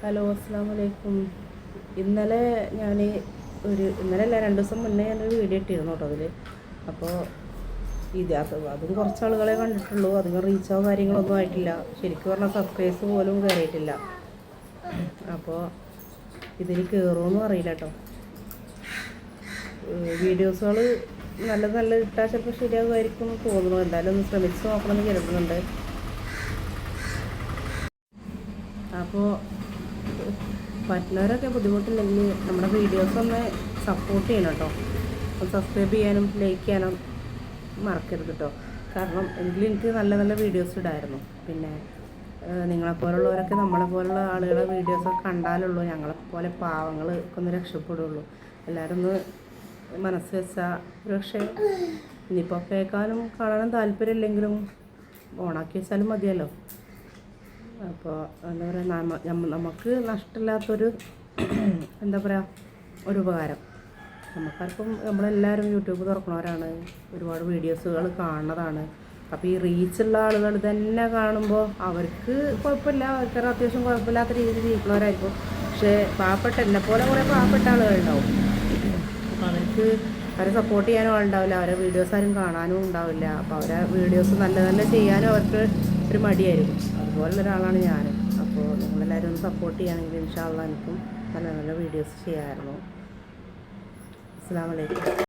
Hello അസ്സാം വലൈക്കും ഇന്നലെ ഞാൻ ഒരു ഇന്നലെ അല്ല രണ്ട് ദിവസം മുന്നേ ഞാനൊരു വീഡിയോ ഇട്ടിരുന്നു കേട്ടോ അതിൽ അപ്പോൾ ഇത് അത് കുറച്ച് ആളുകളെ കണ്ടിട്ടുള്ളൂ. അധികം റീച്ചോ കാര്യങ്ങളൊന്നും ആയിട്ടില്ല. ശരിക്കും പറഞ്ഞാൽ സബ്സ്ക്രൈബ്സ് പോലും കയറിയിട്ടില്ല അപ്പോൾ ഇതിൽ കയറുമെന്നും അറിയില്ല കേട്ടോ. വീഡിയോസുകൾ നല്ല നല്ല ഇട്ടാൽ ചിലപ്പോൾ ശരിയാകുമായിരിക്കും തോന്നുന്നു. എന്തായാലും ഒന്ന് ശ്രമിച്ച് നോക്കണമെന്ന് കരുതുന്നുണ്ട്. അപ്പോൾ പറ്റുന്നവരൊക്കെ ബുദ്ധിമുട്ടില്ലെങ്കിൽ നമ്മുടെ വീഡിയോസ് ഒന്ന് സപ്പോർട്ട് ചെയ്യണം കേട്ടോ സബ്സ്ക്രൈബ് ചെയ്യാനും ലൈക്ക് ചെയ്യാനും മറക്കരുത് കേട്ടോ കാരണം എങ്കിലും എനിക്ക് നല്ല നല്ല വീഡിയോസ് ഇടായിരുന്നു. പിന്നെ നിങ്ങളെപ്പോലുള്ളവരൊക്കെ നമ്മളെ പോലുള്ള ആളുകളെ വീഡിയോസൊക്കെ കണ്ടാലുള്ളൂ. ഞങ്ങളെപ്പോലെ പാവങ്ങൾ ഒന്ന് രക്ഷപ്പെടുള്ളൂ. എല്ലാവരും ഒന്ന് മനസ്സ് വെച്ചാൽ പക്ഷേ ഇനിയിപ്പോൾ കേൾക്കാനും കാണാനും താല്പര്യമില്ലെങ്കിലും ഓണാക്കി വെച്ചാലും മതിയല്ലോ. അപ്പോൾ എന്താ പറയുക നമുക്ക് നഷ്ടമില്ലാത്തൊരു എന്താ പറയുക ഒരു ഉപകാരം. നമുക്കാർക്കും നമ്മളെല്ലാവരും യൂട്യൂബ് തുറക്കണവരാണ് ഒരുപാട് വീഡിയോസുകൾ കാണുന്നതാണ്. അപ്പോൾ ഈ റീച്ചുള്ള ആളുകൾ തന്നെ കാണുമ്പോൾ അവർക്ക് കുഴപ്പമില്ല. അവർക്ക് അത്യാവശ്യം കുഴപ്പമില്ലാത്ത രീതിയിൽ ജീവിക്കുന്നവരായിരിക്കും. പക്ഷേ പാവപ്പെട്ട എന്നെ പോലെ കുറേ പാവപ്പെട്ട ആളുകളുണ്ടാവും അപ്പോൾ അവർക്ക് അവരെ സപ്പോർട്ട് ചെയ്യാനും ആളുണ്ടാവില്ല. അവരെ വീഡിയോസ് ആരും കാണാനും ഉണ്ടാവില്ല. അപ്പോൾ അവരെ വീഡിയോസ് നല്ല നല്ല ചെയ്യാനും അവർക്ക് ഒരു മടിയായിരിക്കും അതുപോലുള്ള ഒരാളാണ് ഞാൻ അപ്പോൾ നിങ്ങളെല്ലാവരും ഒന്ന് സപ്പോർട്ട് ചെയ്യുകയാണെങ്കിൽ ഇൻഷാള്ള എനിക്കും നല്ല നല്ല വീഡിയോസ് ചെയ്യാമായിരുന്നു. അസ്സാം വലൈക്കും